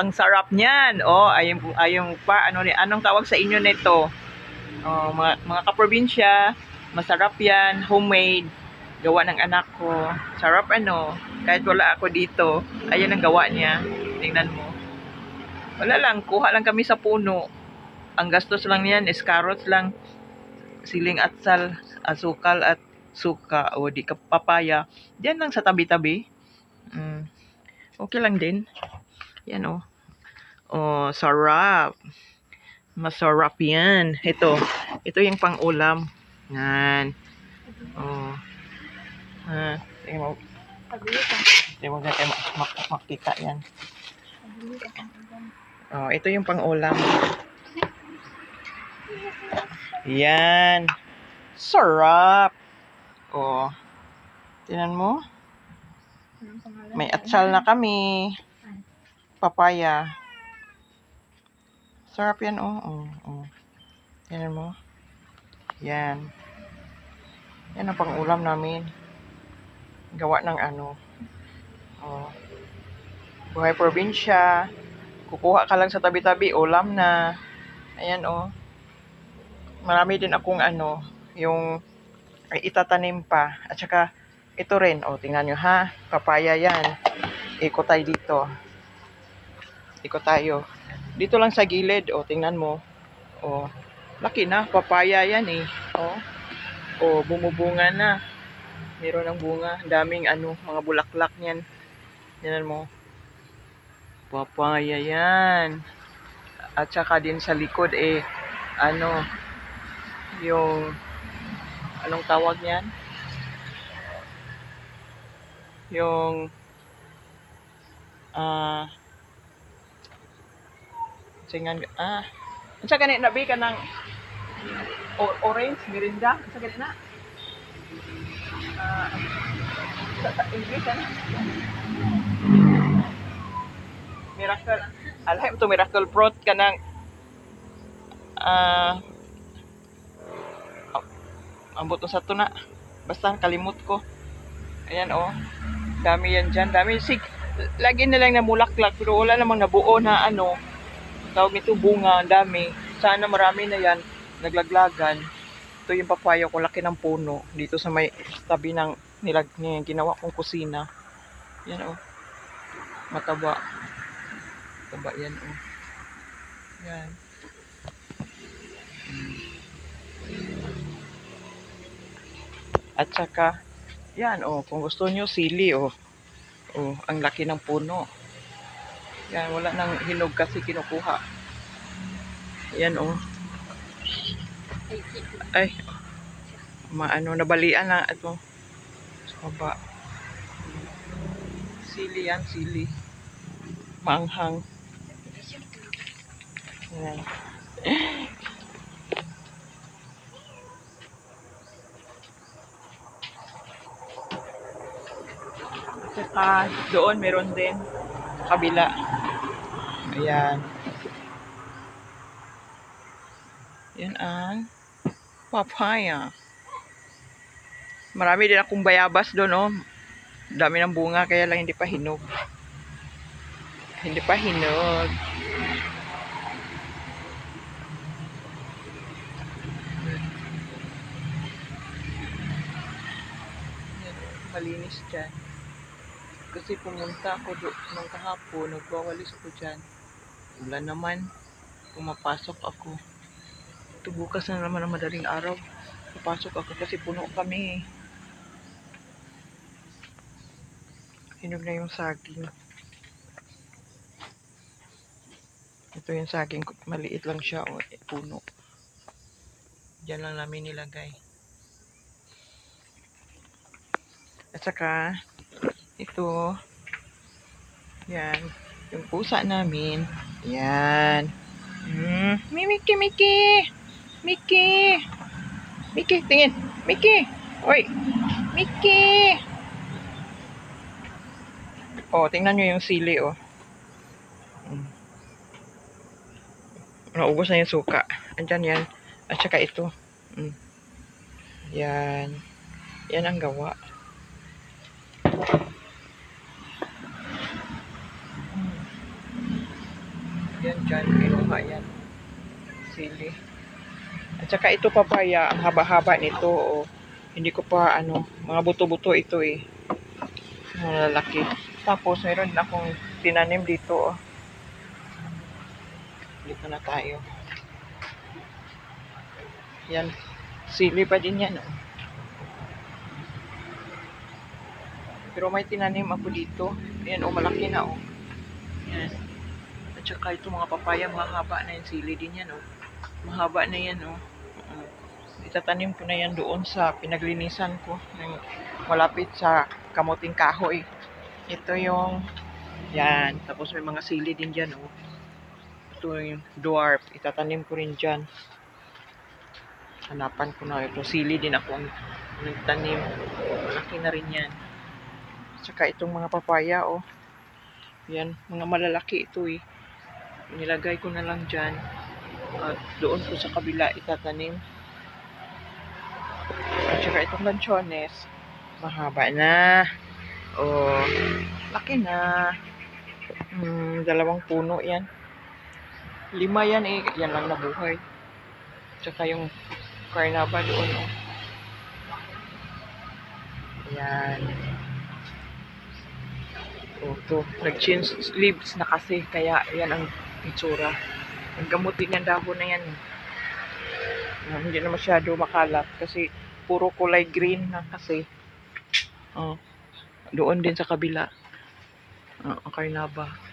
Ang sarap niyan. Oh, ayun ayun pa ano ni anong tawag sa inyo nito? Oh, mga mga kaprobinsya, masarap 'yan, homemade. Gawa ng anak ko. Sarap ano, kahit wala ako dito. Ayun ang gawa niya. Tingnan mo. Wala lang, kuha lang kami sa puno. Ang gastos lang niyan is carrots lang, siling atsal, asukal at suka o di papaya. Diyan lang sa tabi-tabi. Mm. Okay lang din. Yan oh. Oh, sarap. Masarap yan. Ito. Ito yung pang-ulam. Yan. Oh. Ah, tingnan mo. Tingnan mo natin mak- mak- makita yan. Oh, ito yung pang-ulam. Yan. Sarap. Oh. Tingnan mo. May atsal na kami. Papaya. Sarap yan, oh. Oh, oh. Tingnan mo. Yan. Yan ang pang-ulam namin. Gawa ng ano. Oh. Buhay probinsya. Kukuha ka lang sa tabi-tabi, ulam na. Ayan, oh. Marami din akong ano, yung ay itatanim pa. At saka, ito rin, oh, tingnan nyo ha. Papaya yan. Ikot tayo dito. Ikot tayo. Dito lang sa gilid, oh, tingnan mo. Oh, laki na, papaya yan eh. Oh, oh bumubunga na. Meron ng bunga. Daming ano, mga bulaklak niyan. Tingnan mo. Papaya yan. At saka din sa likod eh, ano, yung, anong tawag niyan? Yung, ah, singan, ah, sa ganit na bi ka ng orange, mirinda, sa ganit na? Ah, sa, English, ano? Miracle, alay to miracle fruit ka ng, ah, ambot mo sa to na. Basta kalimot ko. Ayan oh. Dami yan dyan. Dami. Sig, lagi na lang namulaklak pero wala namang nabuo na ano. Tawag nito bunga. Ang dami. Sana marami na yan. Naglaglagan. Ito yung papaya ko. Laki ng puno. Dito sa may tabi ng nilag niya ginawa kong kusina. Yan oh. Mataba. Mataba yan oh. Yan. At saka, yan, oh, kung gusto nyo, sili, oh. Oh, ang laki ng puno. Yan, wala nang hinog kasi kinukuha. Yan, oh. Ay, maano, nabalian na ito. Sa baba. Sili yan, sili. Maanghang. Yan. Saka doon meron din kabila. Ayan. Yan ang papaya. Marami din akong bayabas doon, oh. Dami ng bunga, kaya lang hindi pa hinog. Hindi pa hinog. Malinis dyan. Kasi pumunta ako do nung kahapon, nagwawalis ako dyan. Ulan naman, pumapasok ako. Ito bukas na naman ang madaling araw. Papasok ako kasi puno kami. Hinog na yung saging. Ito yung saging, maliit lang siya, o eh, puno. Diyan lang namin nilagay. At saka, ito, yan, yung pusa namin, yan. Hmm, Mickey, Mickey, Mickey, Mickey, tingin, Mickey, oy, Mickey. Oh, tingnan nyo yung sili, oh. Hmm. Naubos na yung suka. Andyan yan. At saka ito. Mm. Yan. Yan ang gawa. Yan dyan. Kinuha yan. Sili. At saka ito papaya, ang haba-haba nito. Oh. Hindi ko pa, ano, mga buto-buto ito eh. Mga lalaki. Tapos, meron akong tinanim dito. Oh. Dito na tayo. Yan. Sili pa din yan. Oh. Pero may tinanim ako dito. Ayan, oh, malaki na, oh. Yan. At saka ito mga papaya, mahaba na yan. Sili din yan, oh. Mahaba na yan, oh. Oo. Itatanim ko na yan doon sa pinaglinisan ko. Ng malapit sa kamuting kahoy. Ito yung, yan. Tapos may mga sili din dyan, oh. Ito yung dwarf. Itatanim ko rin dyan. Hanapan ko na ito. Sili din ako nagtanim. Malaki na rin yan. Tsaka itong mga papaya, oh. Yan, mga malalaki ito eh. Nilagay ko na lang dyan. At doon ko sa kabila itatanim. At saka itong lanchones, mahaba na. Oh, laki na. Hmm, dalawang puno yan. Lima yan eh. Yan lang nabuhay. Tsaka yung carnaba doon. Oh. Yan. Oh, to. Nag-change leaves na kasi. Kaya yan ang itsura. Ang gamutin ng dahon na yan. Ah, hindi na masyado makalat kasi puro kulay green na kasi. Oh, doon din sa kabila. Oh, ang karnaba.